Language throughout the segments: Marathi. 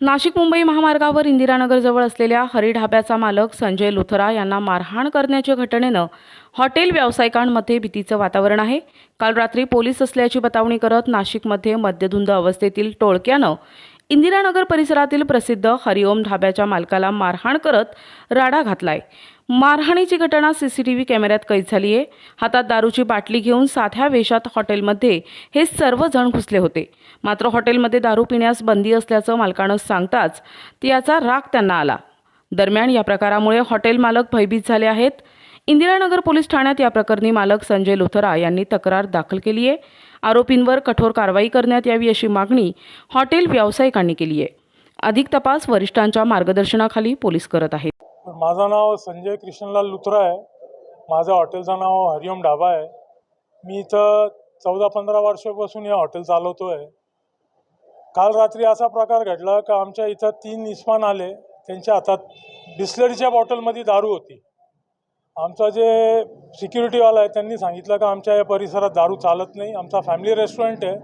नाशिक मुंबई महामार्गावर इंदिरानगरजवळ असलेल्या हरी ढाब्याचा मालक संजय लुथरा यांना मारहाण करण्याच्या घटनेनं हॉटेल व्यावसायिकांमध्ये भीतीचं वातावरण आहे. काल रात्री पोलीस असल्याची बतावणी करत नाशिकमध्ये मद्यधुंद अवस्थेतील टोळक्यानं इंदिरानगर परिसरातील प्रसिद्ध हरिओम ढाब्याच्या मालकाला मारहाण करत राडा घातलाय. मारहाणीची घटना सीसीटीव्ही कॅमेऱ्यात कैद झाली आहे. हातात दारूची बाटली घेऊन साध्या वेशात हॉटेलमध्ये हे सर्वजण घुसले होते. मात्र हॉटेलमध्ये दारू पिण्यास बंदी असल्याचं मालकानं सांगताच याचा राग त्यांना आला. दरम्यान या प्रकारामुळे हॉटेल मालक भयभीत झाले आहेत. इंदिरानगर पोलीस ठाण्यात या प्रकरणी मालक संजय लोथरा यांनी तक्रार दाखल केली आहे. आरोपींवर कठोर कारवाई करण्यात यावी अशी मागणी हॉटेल व्यावसायिकांनी केली आहे. अधिक तपास वरिष्ठांच्या मार्गदर्शनाखाली पोलीस करत आहेत. माझं नाव संजय कृष्णलाल लुथरा आहे. माझ्या हॉटेलचं नाव हरिओम ढाबा आहे. मी इथं चौदा पंधरा वर्षापासून हे हॉटेल चालवतो आहे काल रात्री असा प्रकार घडला का आमच्या इथं तीन इस्मान आले. त्यांच्या हातात बिस्लरीच्या बॉटलमध्ये दारू होती. आमचा जे सिक्युरिटीवाला आहे त्यांनी सांगितलं का आमच्या या परिसरात दारू चालत नाही. आमचा फॅमिली रेस्टॉरंट आहे.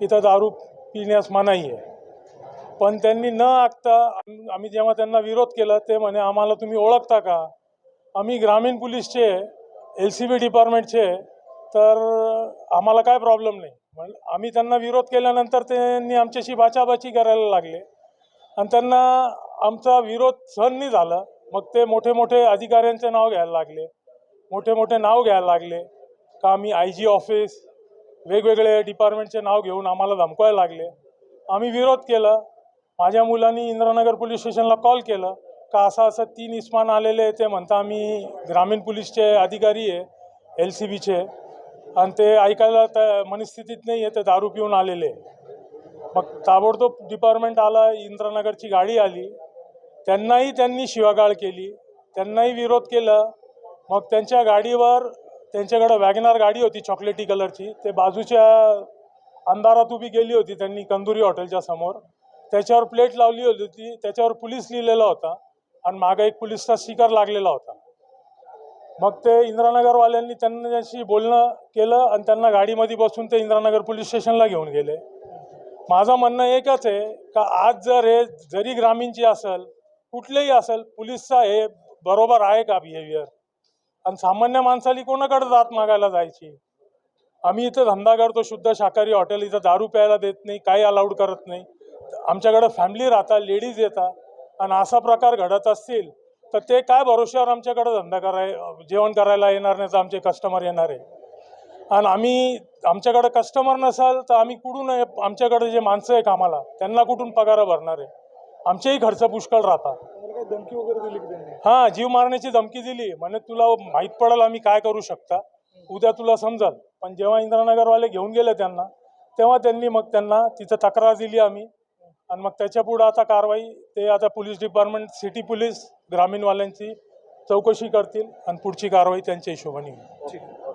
इथं दारू पिण्यास मनाई आहे पण त्यांनी न ऐकता आम्ही जेव्हा त्यांना विरोध केला ते म्हणे आम्हाला तुम्ही ओळखता का? आम्ही ग्रामीण पोलीसचे एल सी बी डिपार्टमेंटचे तर आम्हाला काय प्रॉब्लेम नाही. म्हण आम्ही त्यांना विरोध केल्यानंतर त्यांनी आमच्याशी बाचाबाची करायला लागले. आणि त्यांना आमचा विरोध सहन नाही झाला. मग ते मोठे मोठे अधिकाऱ्यांचे नाव घ्यायला लागले. मोठे मोठे नाव घ्यायला लागले. का आम्ही आय जी ऑफिस वेगवेगळे डिपार्टमेंटचे नाव घेऊन आम्हाला धमकवायला लागले. आम्ही विरोध केला. माझ्या मुलांनी इंद्रानगर पोलीस स्टेशनला कॉल केलं. का असं असं तीन इस्मान आलेले आहे ते म्हणता आम्ही ग्रामीण पोलीसचे अधिकारी आहे एल सी बीचे आणि ते ऐकायला त्या मनस्थितीत नाही आहे ते दारू पिऊन आलेले आहे. मग ताबडतोब डिपार्टमेंट आला इंद्रानगरची गाडी आली. त्यांनाही त्यांनी शिवागाळ केली. त्यांनाही विरोध केला. मग त्यांच्या गाडीवर त्यांच्याकडं वॅगनार गाडी होती चॉकलेटी कलरची. ते बाजूच्या अंधारात उभी गेली होती त्यांनी कंदुरी हॉटेलच्या समोर. त्याच्यावर प्लेट लावली होती. ती त्याच्यावर पोलीस लिहिलेला होता आणि मागं एक पोलीसचा स्टिकर लागलेला होता. मग ते इंद्रानगरवाल्यांनी त्यांच्याशी बोलणं केलं आणि त्यांना गाडीमध्ये बसून ते इंद्रानगर पोलीस स्टेशनला घेऊन गेले. माझं म्हणणं एकच आहे का आज जर हे जरी ग्रामीणची असेल कुठलेही असेल पोलीसचा हे बरोबर आहे का बिहेवियर आणि सामान्य माणसाली कोणाकडे जात मागायला जायची? आम्ही इथं धंदा करतो शुद्ध शाकाहारी हॉटेल इथं दारू प्यायला देत नाही काही अलाउड करत नाही. आमच्याकडं फॅमिली राहतात लेडीज येतात. आणि असा प्रकार घडत असतील तर ते काय भरोश्यावर आमच्याकडं धंदा कराय जेवण करायला येणार नाही तर आमचे कस्टमर येणार आहे. आणि आम्ही आमच्याकडं कस्टमर नसाल तर आम्ही कुठून आमच्याकडे जे माणसं आहे कामाला त्यांना कुठून पगार भरणार आहे? आमचेही खर्च पुष्कळ राहतात. धमकी वगैरे दिली की त्यांनी? हां जीव मारण्याची धमकी दिली. म्हणे तुला माहीत पडेल आम्ही काय करू शकता. उद्या तुला समजाल. पण जेव्हा इंद्रानगरवाले घेऊन गेले त्यांना तेव्हा त्यांनी मग त्यांना तिथं तक्रार दिली आम्ही. आणि मग त्याच्या पुढं आता कारवाई ते आता पोलीस डिपार्टमेंट सिटी पोलीस ग्रामीणवाल्यांची चौकशी करतील आणि पुढची कारवाई त्यांच्या हिशोबाने होईल. ठीक आहे.